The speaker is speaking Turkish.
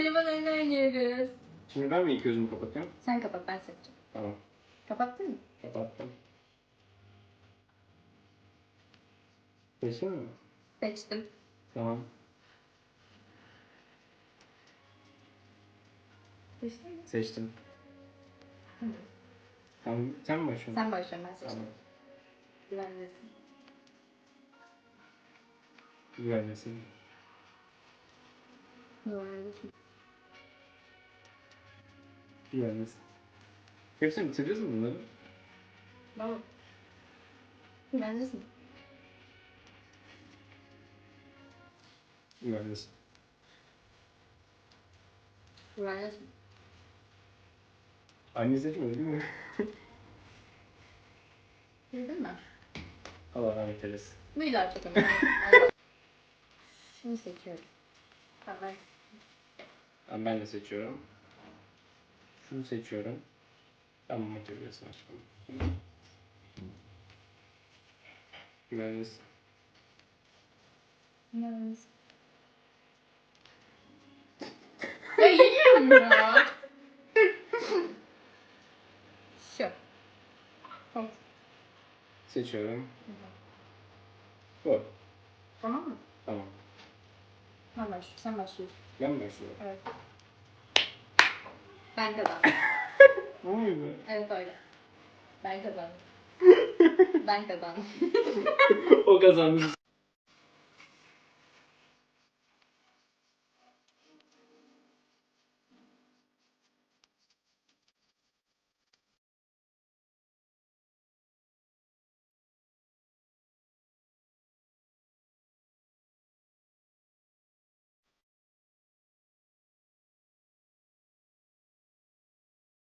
Telefon önüne oynuyoruz. Şimdi ben mi ilk gözümü kapatıyorum? Sen kapat ben seçeceğim. Tamam. Kapattın mı? Kapattım. Seçtin mi? Seçtim. Tamam. Seçtin mi? Seçtim. Tamam. Sen mi başlıyorsun? Sen başla ben seçtim. Tamam. Güvendesin. Güvendesin. Güvendesin. Güvendesin. Hepsini bitiriyoruz mu bunları? Tamam. Güvendesin. Güvendesin. Güvendesin. Anne seçmedi değil mi? Bildin mi? Allah rahmet eylesin. Bu illa çok önemli. Şimdi seçiyorum. Tamam. Tamam ben de seçiyorum. Şunu seçiyorum. Tamam materyalini açalım. Güvendesin. Güvendesin. Ya yiyorum ya. Şu. Tamam. Seçiyorum. Bu. Tamam mı? Tamam. Sen başla. Sen başlıyorsun. Ben mi başlıyorum? Evet. Ben kazandım. Bu muydu? Evet öyle. Ben kazandım. ben kazandım. o kazandı.